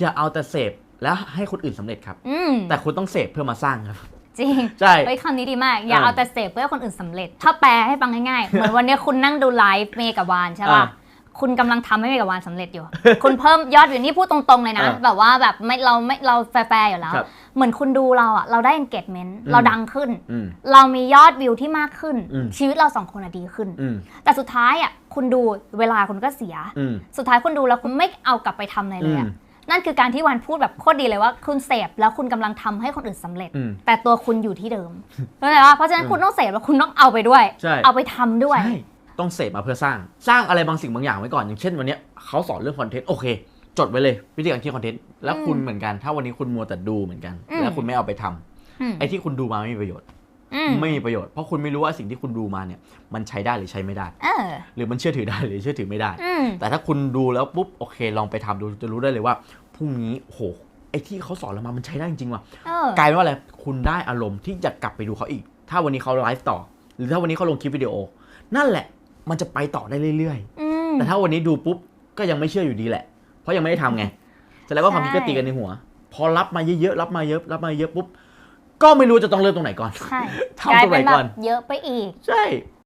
อย่าเอาแต่เสพแล้วให้คนอื่นสำเร็จครับ อืมแต่คุณต้องเสพเพื่อมาสร้างครับ จริงใช่เฮ้ยคำนี้ดีมาก อย่าอ่าเอาแต่เสพเพื่อให้คนอื่นสำเร็จ ถ้าแปลให้ฟังง่ายๆ เหมือนวันเนี้ยคุณนั่งดูไลฟ์เมย์กับวานใช่ป่ะอ่าคุณกำลังทำให้เมย์กับวานสำเร็จอยู่ คุณเพิ่มยอดวิวนี่พูดตรงๆเลยนะอ่าแบบว่าแบบไม่เราไม่เราแฟร์ๆอยู่แล้วครับเหมือนคุณดูเราอะเราได้ engagement อืมเราดังขึ้นอืมเรามียอดวิวที่มากขึ้นอืมชีวิตเราสองคนอะดีขึ้นอืมแต่สุดท้ายอะคุณดูเวลาคุณก็เสียอืมสุดท้ายคุณดูแล้วคุณไม่เอากลับไปทำอะไรเลยอะ นั่นคือการที่วันพูดแบบโคตรดีเลยว่าคุณเสพแล้วคุณกำลังทำให้คนอื่นสำเร็จอืมแต่ตัวคุณอยู่ที่เดิมเข้าใจปะเพราะฉะนั้นอืมคุณต้องเสพแล้วคุณต้องเอาไปด้วยใช่เอาไปทำด้วยใช่ต้องเสพมาเพื่อสร้าง สร้างอะไรบางสิ่งบางอย่างไว้ก่อน อย่างเช่นวันเนี้ยเขาสอนเรื่องคอนเทนต์โอเค จดไว้เลยวิธีการคิดคอนเทนต์แล้วอืมคุณเหมือนกัน ถ้าวันนี้คุณมัวแต่ดูเหมือนกันอืมแล้วคุณไม่เอาไปทำอืมไอ้ที่คุณดูมาไม่มีประโยชน์อืมไม่มีประโยชน์เพราะคุณไม่รู้ว่าสิ่งที่คุณดูมาเนี่ย มันใช้ได้หรือใช้ไม่ได้เออหรือมันเชื่อถือได้หรือเชื่อถือไม่ได้อืมแต่ถ้าคุณดูแล้วปุ๊บโอเค ลองไปทำดูจะรู้ได้เลยว่า พรุ่งนี้โหไอ้ที่เขาสอนเรามามันใช้ได้จริงๆว่ะเออกลายเป็นว่าอะไรคุณได้อารมณ์ที่จะกลับไปดูเขาอีก ถ้าวันนี้เขาไลฟ์ต่อ หรือถ้าวันนี้เขาลงคลิปวิดีโอ นั่นแหละ มันจะไปต่อได้เรื่อยๆอืมแต่ถ้าวันนี้ดูปุ๊บก็ยังไม่เชื่ออยู่ดีแหละ เพราะยังไม่ได้ทำไงแสดงว่าความคิดก็ตีกันในหัว พอรับมาเยอะๆรับมาเยอะรับมาเยอะปุ๊บก็ไม่รู้จะต้องเริ่มตรงไหนก่อน ใช่ทำตรงไหนกลายเป็นแบก่อนบเยอะไปอีก ใช่